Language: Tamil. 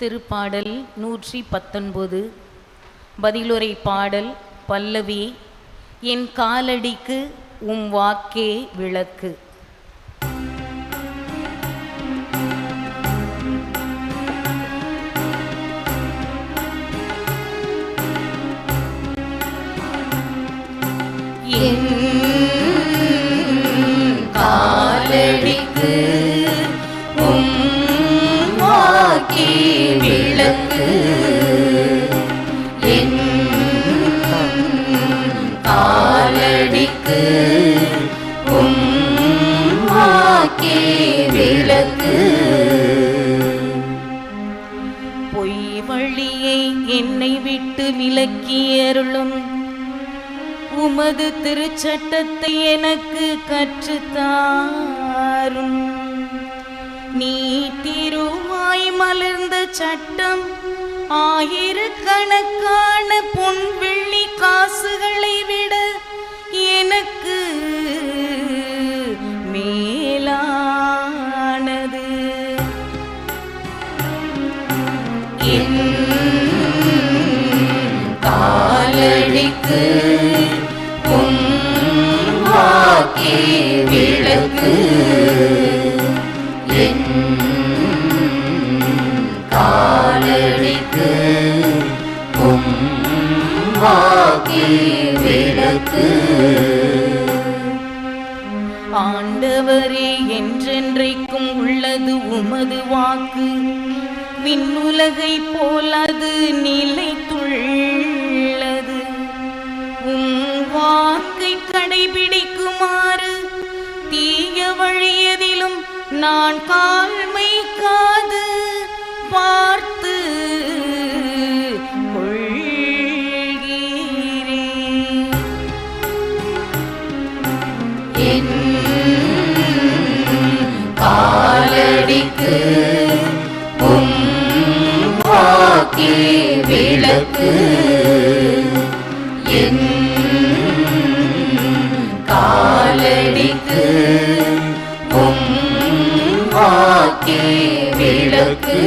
திருப்பாடல் நூற்றி பத்தொன்பது. பதிலுரை பாடல் பல்லவி என் காலடிக்கு உம் வாக்கே விளக்கு. என் வாக்கே விளக்கு என் காலடிக்கு உம் விளக்கு பொய் வழியை என்னை விட்டு விலக்கியருளும் உமது திருச்சட்டத்தை எனக்கு கற்றுத்தாரும். நீ திருவாய் சட்டம் ஆயிரக்கணக்கான பொன் வெள்ளி காசுகளை விட எனக்கு மேலானது. காலடிக்கு பொன் வாக்கே விளக்கு. விளக்கு. ஆண்டவரே என்றென்றைக்கும் உள்ளது உமது வாக்கு. விண்ணுலகை போலது நிலைத்துள்ளது. உம் வாக்கை கடைபிடிக்குமாறு தீய வழியதிலும் நான் கால் வாக்கே விளக்கு என் காலடிக்கு உம் வாக்கே விளக்கு.